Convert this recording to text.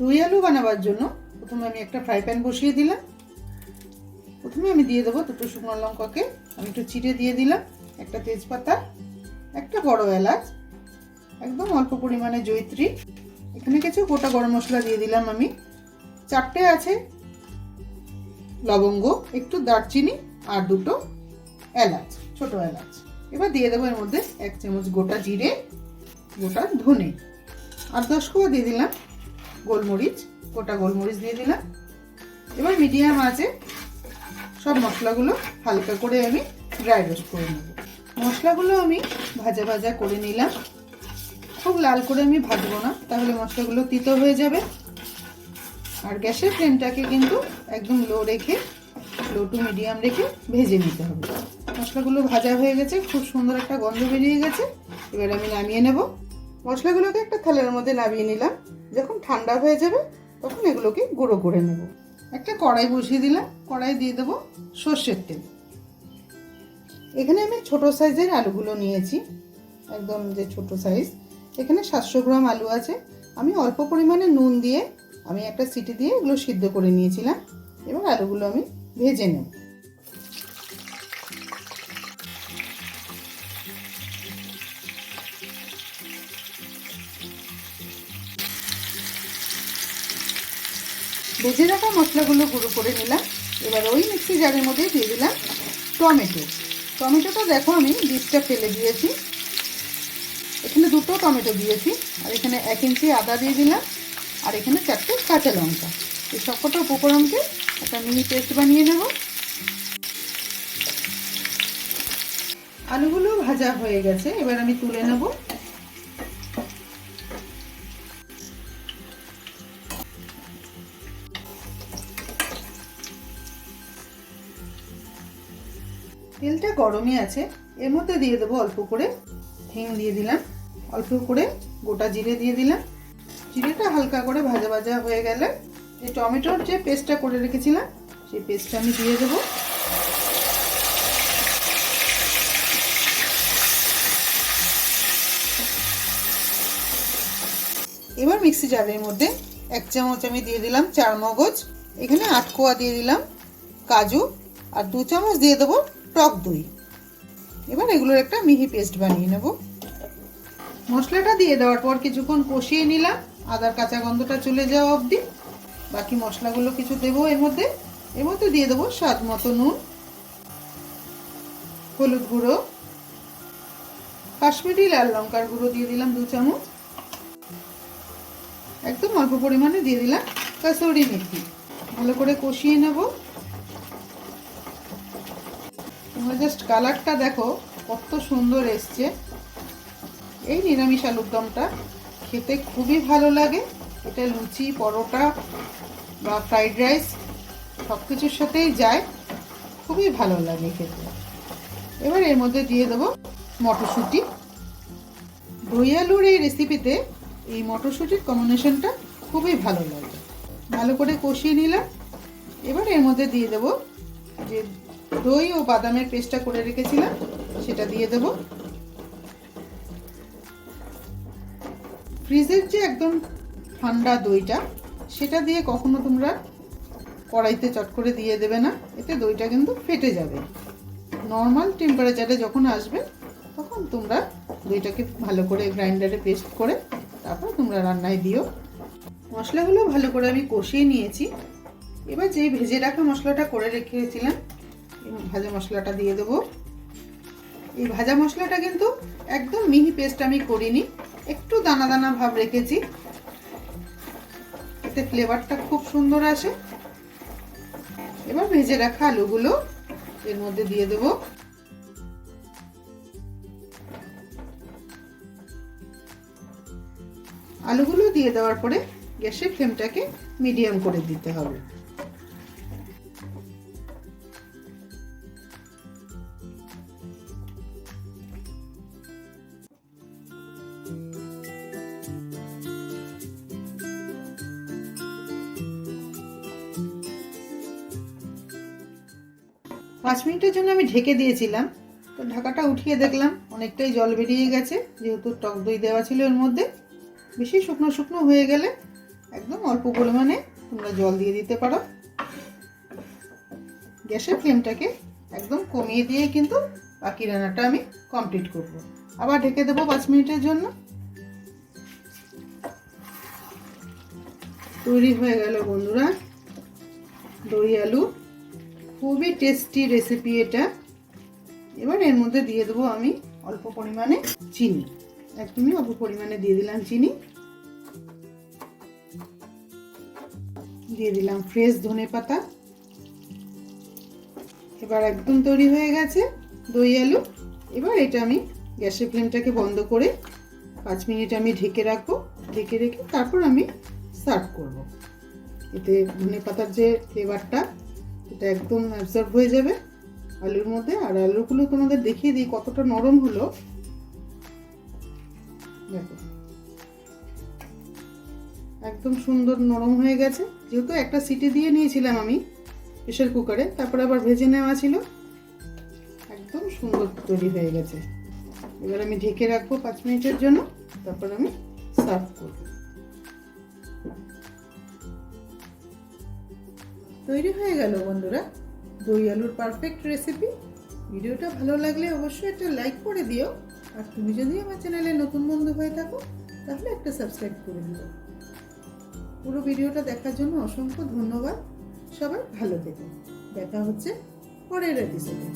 দই আলু বানাবার জন্য প্রথমে আমি একটা ফ্রাই প্যান বসিয়ে দিলাম। প্রথমে আমি দিয়ে দেবো দুটো শুকনো লঙ্কাকে। আমি একটু চিড়ে দিয়ে দিলাম, একটা তেজপাতা, একটা বড় এলাচ, একদম অল্প পরিমাণে জৈত্রী এখানে কিছু গোটা গরম মশলা দিয়ে দিলাম আমি। চারটে আছে লবঙ্গ, একটু দারচিনি আর দুটো এলাচ, ছোট এলাচ। এবার দিয়ে দেবো এর মধ্যে এক চামচ গোটা জিরে, গোটা ধনে। আর দশ কোয়া দিয়ে দিলাম গোলমরিচ, গোটা গোলমরিচ দিয়ে দিলাম। এবার মিডিয়াম আছে সব মশলাগুলো হালকা করে আমি ড্রাই রোস্ট করে নেব। মশলাগুলো আমি ভাজা ভাজা করে নিলাম। খুব লাল করে আমি ভাজবো না, তাহলে মশলাগুলো তিতো হয়ে যাবে। আর গ্যাসের ফ্লেমটাকে কিন্তু একদম লো রেখে লো টু মিডিয়াম রেখে ভেজে নিতে হবে। মশলাগুলো ভাজা হয়ে গেছে, খুব সুন্দর একটা গন্ধ বেরিয়ে গেছে। এবার আমি নামিয়ে নেব। মশলাগুলোকে একটা থালের মধ্যে নামিয়ে নিলাম। যখন ঠান্ডা হয়ে যাবে, তখন এগুলোকে গুঁড়ো করে নেব। একটা কড়াই বসিয়ে দিলাম, কড়াই দিয়ে দেবো সর্ষের তেল। এখানে আমি ছোট সাইজের আলুগুলো নিয়েছি, একদম যে ছোট সাইজ। এখানে সাতশো গ্রাম আলু আছে। আমি অল্প পরিমাণে নুন দিয়ে, আমি একটা সিটি দিয়ে এগুলো সিদ্ধ করে নিয়েছিলাম। এবার আলুগুলো আমি ভেজে নেব। ভেজে রাখা মশলাগুলো গুঁড়ো করে নিলাম। এবার ওই মিক্সি জারের মধ্যে দিয়ে দিলাম টমেটো। টমেটোটা দেখো আমি বীজটা ফেলে দিয়েছি। এখানে দুটো টমেটো দিয়েছি, আর এখানে এক ইঞ্চি আদা দিয়ে দিলাম, আর এখানে চারটে কাঁচা লঙ্কা। এই সবকটা উপকরণকে একটা মিনি পেস্ট বানিয়ে নেব। আলুগুলো ভাজা হয়ে গেছে, এবার আমি তুলে নেব। তেলটা গরমই আছে, এর মধ্যে দিয়ে দেবো অল্প করে হিং দিয়ে দিলাম, অল্প করে গোটা জিরে দিয়ে দিলাম। জিরেটা হালকা করে ভাজা ভাজা হয়ে গেলে যে টমেটোর যে পেস্টটা করে রেখেছিলাম, সেই পেস্টটা আমি দিয়ে দেবো। এবার মিক্সি জারের মধ্যে এক চামচ আমি দিয়ে দিলাম চার মগজ এখানে আট কোয়া দিয়ে দিলাম কাজু, আর দু চামচ দিয়ে দেবো টক দই। এবার এগুলোর একটা মিহি পেস্ট বানিয়ে নেব। মশলাটা দিয়ে দেওয়ার পর কিছুক্ষণ কষিয়ে নিলাম। আদার কাঁচা গন্ধটা চলে যাওয়া অবধি। বাকি মশলাগুলো কিছু দেবো এর মধ্যে। এর মধ্যে দিয়ে দেবো স্বাদ মতো নুন, হলুদ গুঁড়ো, কাশ্মীরি লাল লঙ্কার গুঁড়ো দিয়ে দিলাম দু চামচ। একদম অল্প পরিমাণে দিয়ে দিলাম কাসৌরি মেথি। ভালো করে কষিয়ে নেব তোমরা জাস্ট কালারটা দেখো, কত সুন্দর এসছে। এই নিরামিষ আলুর দমটা খেতে খুবই ভালো লাগে। এটা লুচি, পরোটা বা ফ্রাইড রাইস সব কিছুর সাথেই যায়। খুবই ভালো লাগে খেতে। এবার এর মধ্যে দিয়ে দেবো মটরশুঁটি। দই আলুর এই রেসিপিতে এই মটরশুঁটির কম্বিনেশনটা খুবই ভালো লাগে। ভালো করে কষিয়ে নিলাম। এবার এর মধ্যে দিয়ে দেবো যে দই ও বাদামের পেস্টটা করে রেখেছিলাম, সেটা দিয়ে দেব। ফ্রিজের যে একদম ঠান্ডা দইটা, সেটা দিয়ে কখনো তোমরা কড়াইতে চট করে দিয়ে দেবে না, এতে দইটা কিন্তু ফেটে যাবে। নর্মাল টেম্পারেচারে যখন আসবে, তখন তোমরা দইটাকে ভালো করে গ্রাইন্ডারে পেস্ট করে, তারপর তোমরা রান্নায় দিও। মশলাগুলো ভালো করে আমি কষিয়ে নিয়েছি। এবার যেই ভেজে রাখা মশলাটা করে রেখেছিলাম ভাজা মশলাটা দিয়ে দেবো। এই ভাজা মশলাটা কিন্তু একদম মিহি পেস্ট আমি করিনি, একটু দানা দানা ভাব রেখেছি। এতে ফ্লেভারটা খুব সুন্দর আসে। এবার ভেজে রাখা আলুগুলো এর মধ্যে দিয়ে দেবো। আলুগুলো দিয়ে দেওয়ার পরে গ্যাসের ফ্লেমটাকে মিডিয়াম করে দিতে হবে। পাঁচ মিনিটের জন্য আমি ঢেকে দিয়েছিলাম। তো ঢাকাটা উঠিয়ে দেখলাম, অনেকটাই জল বেরিয়ে গেছে, যেহেতু টক দই দেওয়া ছিল এর মধ্যে। বেশি শুকনো শুকনো হয়ে গেলে একদম অল্প পরিমাণে তোমরা জল দিয়ে দিতে পারো। গ্যাসের ফ্লেমটাকে একদম কমিয়ে দিয়ে কিন্তু বাকি রান্নাটা আমি কমপ্লিট করব। আবার ঢেকে দেবো পাঁচ মিনিটের জন্য। তৈরি হয়ে গেল বন্ধুরা, দই আলু। খুবই টেস্টি রেসিপি এটা। এবার এর মধ্যে দিয়ে দেবো আমি অল্প পরিমাণে চিনি। একদমই অল্প পরিমাণে দিয়ে দিলাম চিনি। দিয়ে দিলাম ফ্রেশ ধনে পাতা। এবার একদম তৈরি হয়ে গেছে দই আলু। এবার এটা আমি গ্যাসের ফ্লেমটাকে বন্ধ করে পাঁচ মিনিট আমি ঢেকে রাখব। ঢেকে রেখে তারপর আমি সার্ভ করব। এতে ধনে পাতার যে ফ্লেভারটা এটা একদম অ্যাবজর্ব হয়ে যাবে আলুর মধ্যে। আর আলুগুলো তোমাদের দেখিয়ে দিই কতটা নরম হলো। দেখো। একদম সুন্দর নরম হয়ে গেছে। যেহেতু একটা সিটি দিয়ে নিয়েছিলাম আমি প্রেশার কুকারে, তারপর আবার ভেজে নেওয়া ছিল। একদম সুন্দর তৈরি হয়ে গেছে। এবার আমি ঢেকে রাখব পাঁচ মিনিটের জন্য, তারপর আমি সার্ভ করব। তৈরি হয়ে গেল বন্ধুরা। দই আলুর পারফেক্ট রেসিপি ভিডিওটা ভালো লাগলে অবশ্যই একটা লাইক করে দিও। আর তুমি যদি আমার চ্যানেলে নতুন বন্ধু হয়ে থাকো, তাহলে একটা সাবস্ক্রাইব করে দিও। পুরো ভিডিওটা দেখার জন্য অসংখ্য ধন্যবাদ। সবাই ভালো থেকো। দেখা হচ্ছে পরের এপিসোডে